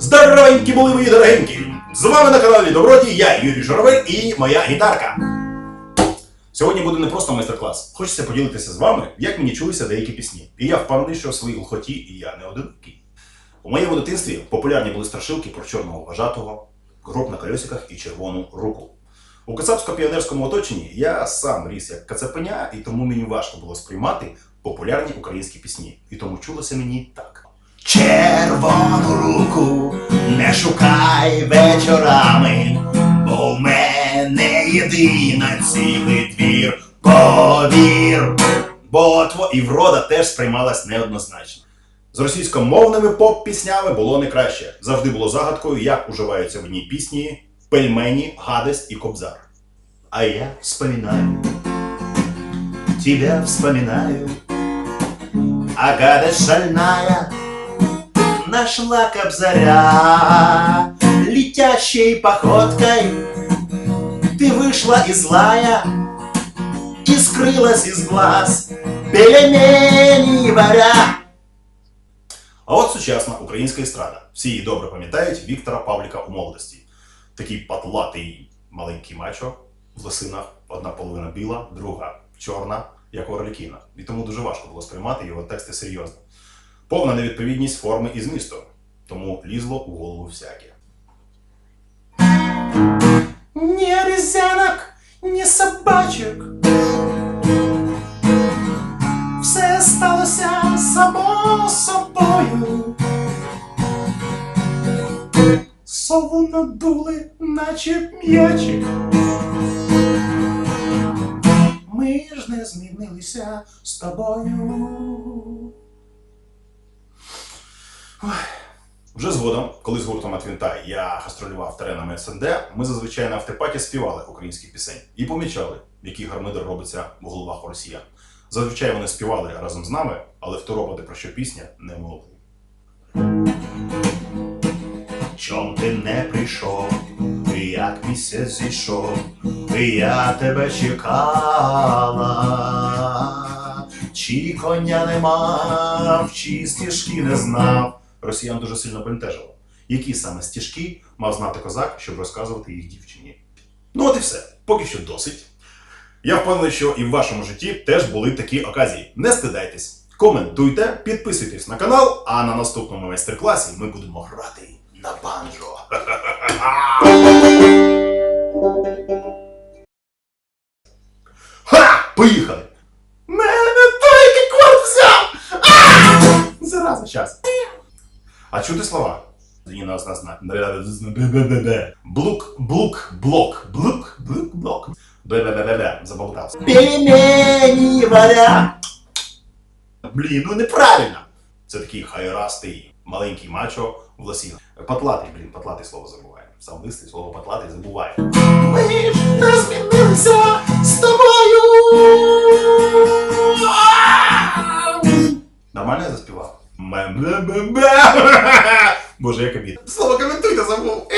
Здоровенькі були мої дорогенькі! З вами на каналі Доброді, я Юрій Журавель і моя гітарка. Сьогодні буде не просто майстер-клас. Хочеться поділитися з вами, як мені чулися деякі пісні. І я впевнений, що в своїй глухоті і я не одинокий. У моєму дитинстві популярні були страшилки про чорного вважатого, гроб на колесиках і червону руку. У кацапсько-піонерському оточенні я сам ріс як кацапеня, і тому мені важко було сприймати популярні українські пісні. І тому чулося мені так. Червону руку не шукай вечорами, бо в мене єдина цілий двір. Повір, Бо тво і врода теж сприймалась неоднозначно. З російськомовними поп-піснями було не краще. Завжди було загадкою, як уживаються в одній пісні пельмені, гадость і кобзар. а я вспоминаю, тебя вспоминаю, а гадость шальная нашла кобзаря летящей походкой. Ты вышла из лая и скрылась из глаз пельмени варя. А от сучасна українська естрада. Всі її добре пам'ятають Віктора Павліка у молодості. Такий патлатий маленький мачо в лосинах, одна половина біла, друга чорна, як у Орлікіна. І тому дуже важко було сприймати його тексти серйозно. Повна невідповідність форми і змісту. Тому лізло у голову всяке. Ни обезьянок, ни собачок. Все сталося само собою. Сову надули, наче м'ячик. Ми ж не змінилися з тобою. Вже згодом, коли з гуртом Атвінта я гастролював теренами СНД, ми зазвичай на автопаті співали українські пісень і помічали, який гармидер робиться в головах росіян. Зазвичай вони співали разом з нами, але второпати про що пісня не могли. Чом ти не прийшов, як місяць зійшов, я тебе чекала, чи коня не мав, чи стежки не знав. Росіян дуже сильно бентежило. Які саме стіжки мав знати козак, щоб розказувати їх дівчині. Ну от і все. Поки що досить. Я впевнений, що і в вашому житті теж були такі оказії. Не стидайтесь, коментуйте, підписуйтесь на канал, а на наступному майстер-класі ми будемо грати на банджо. Ха! Поїхали! Мене той корд взяв! Зараза, час. А чути слова? І нас. Блук, блук, блок, блук, блук, блок. Бе-бе-бе-бе-бе. Заболтався. Пельмені варя. Блін, ну неправильно. Це такий хайрастий маленький мачо в лосінах. Патлатий, блін, патлатий слово забуває. Сам листий слово патлатий забуває. Ми ж не змінилися Боже, як обід. Слово коментуйте забув.